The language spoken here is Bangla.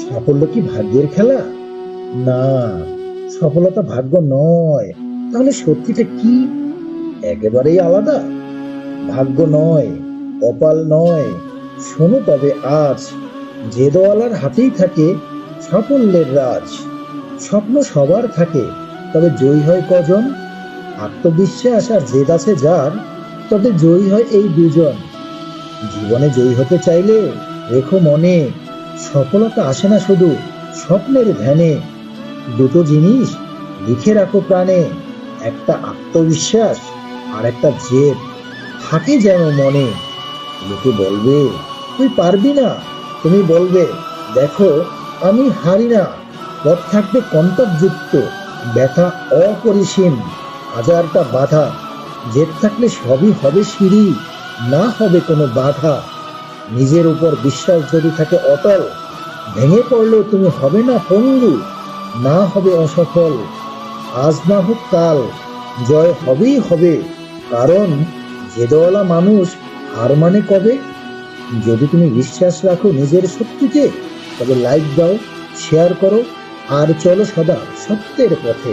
সাফল্য কি ভাগ্যের খেলা? না, সফলতা ভাগ্য নয়। তাহলে সত্যিটা কি? একেবারেই আলাদা। ভাগ্য নয়, কপাল নয়। শোনো তবে আজ, যে দোয়ালার হাতেই থাকে সাফল্যের রাজ। স্বপ্ন সবার থাকে, তবে জয়ী হয় কজন? আত্মবিশ্বাস আর জেদ আছে যার, তবে জয়ী হয় এই দুজন। জীবনে জয়ী হতে চাইলে রেখো মনে সফলতা আসে না শুধু স্বপ্নের ধ্যানে। দুটো জিনিস লিখে রাখো প্রাণে, একটা আত্মবিশ্বাস আর একটা জেদ। থাকে যেন মনে। লোকে বলবে, তুই পারবি না। তুমি বলবে, দেখো, আমি হারি না। পথ থাকবে কন্তকযুক্ত, ব্যথা অপরিসীম, হাজারটা বাধা। জেদ থাকলে সবই হবে সিঁড়ি, না হবে কোনো বাধা। নিজের উপর বিশ্বাস যদি থাকে অটল, ভেঙে পড়লেও তুমি হবে না পঙ্গু, না হবে অসফল। আজ না হোক কাল, জয় হবেই হবে, কারণ জেদওয়ালা মানুষ হার মানে কবে? যদি তুমি বিশ্বাস রাখো নিজের শক্তিতে তবে লাইক দাও, শেয়ার করো, আর চলো সদা সত্যের পথে।